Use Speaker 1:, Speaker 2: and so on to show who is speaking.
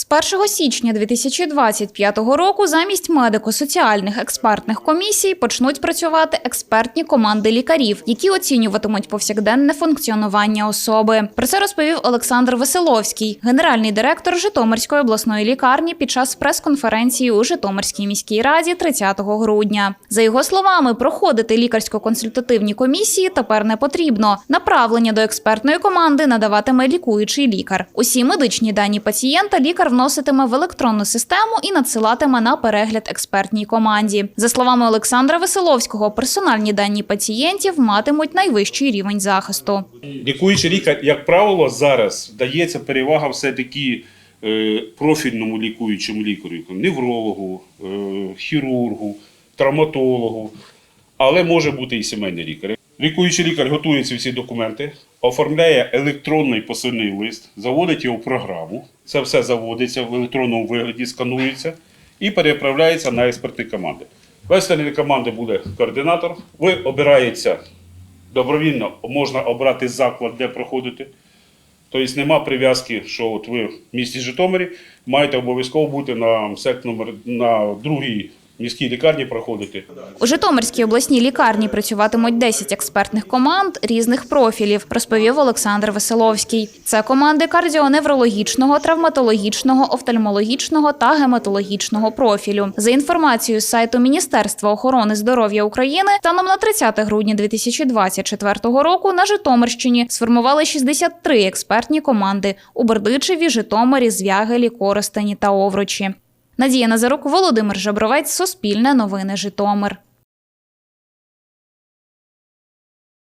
Speaker 1: З 1 січня 2025 року замість медико-соціальних експертних комісій почнуть працювати експертні команди лікарів, які оцінюватимуть повсякденне функціонування особи. Про це розповів Олександр Веселовський, генеральний директор Житомирської обласної лікарні під час прес-конференції у Житомирській міській раді 30 грудня. За його словами, проходити лікарсько-консультативні комісії тепер не потрібно. Направлення до експертної команди надаватиме лікуючий лікар. Усі медичні дані пацієнта лікар вноситиме в електронну систему і надсилатиме на перегляд експертній команді. За словами Олександра Веселовського, персональні дані пацієнтів матимуть найвищий рівень захисту.
Speaker 2: Лікуючий лікар, як правило, зараз дається перевага все-таки е, профільному лікуючому лікарю, неврологу, е, хірургу, травматологу, але може бути і сімейний лікар. Лікуючий лікар готує ці всі документи, оформляє електронний посильний лист, заводить його в програму. Це все заводиться в електронному вигляді, сканується і переправляється на експертні команди. В експертній команди буде координатор. Ви обирається добровільно можна обрати заклад, де проходити. Тобто нема прив'язки, що от ви в місті Житомирі маєте обов'язково бути на сект номер на другій міській лікарні проходити.
Speaker 1: У Житомирській обласній лікарні працюватимуть 10 експертних команд різних профілів, розповів Олександр Веселовський. Це команди кардіоневрологічного, травматологічного, офтальмологічного та гематологічного профілю. За інформацією з сайту Міністерства охорони здоров'я України, станом на 30 грудня 2024 року на Житомирщині сформували 63 експертні команди у Бердичеві, Житомирі, Звягелі, Коростені та Овручі. Надія Назарук, Володимир Жабровець, Суспільне новини Житомир.